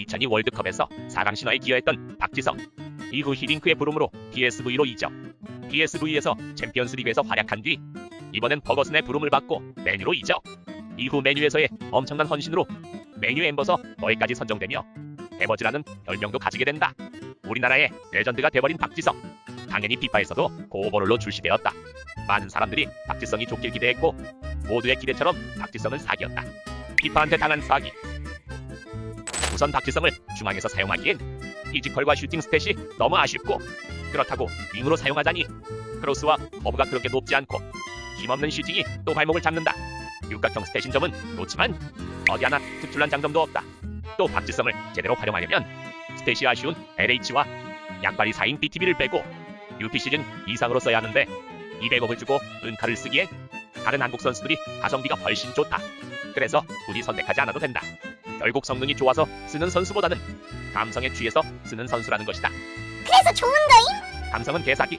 2002 월드컵에서 4강 신화에 기여했던 박지성. 이후 히딩크의 부름으로 PSV로 이적. PSV에서 챔피언스 리그에서 활약한 뒤 이번엔 버거슨의 부름을 받고 메뉴로 이적. 이후 메뉴에서의 엄청난 헌신으로 메뉴 엠버서 너에까지 선정되며 에버즈라는 별명도 가지게 된다. 우리나라의 레전드가 돼버린 박지성. 당연히 피파에서도 고오버롤로 출시되었다. 많은 사람들이 박지성이 좋길 기대했고 모두의 기대처럼 박지성은 사기였다. 피파한테 당한 사기. 우선 박지성을 중앙에서 사용하기엔 피지컬과 슈팅 스탯이 너무 아쉽고 그렇다고 윙으로 사용하자니 크로스와 커브가 그렇게 높지 않고 힘없는 슈팅이 또 발목을 잡는다. 육각형 스탯인 점은 좋지만 어디 하나 특출난 장점도 없다. 또 박지성을 제대로 활용하려면 스탯이 아쉬운 LH와 양발이 4인 BTB를 빼고 UP 시즌 이상으로 써야 하는데 200억을 주고 은카를 쓰기엔 다른 한국 선수들이 가성비가 훨씬 좋다. 그래서 굳이 선택하지 않아도 된다. 결국 성능이 좋아서 쓰는 선수보다는 감성에 취해서 쓰는 선수라는 것이다. 그래서 좋은 거임? 감성은 개사기.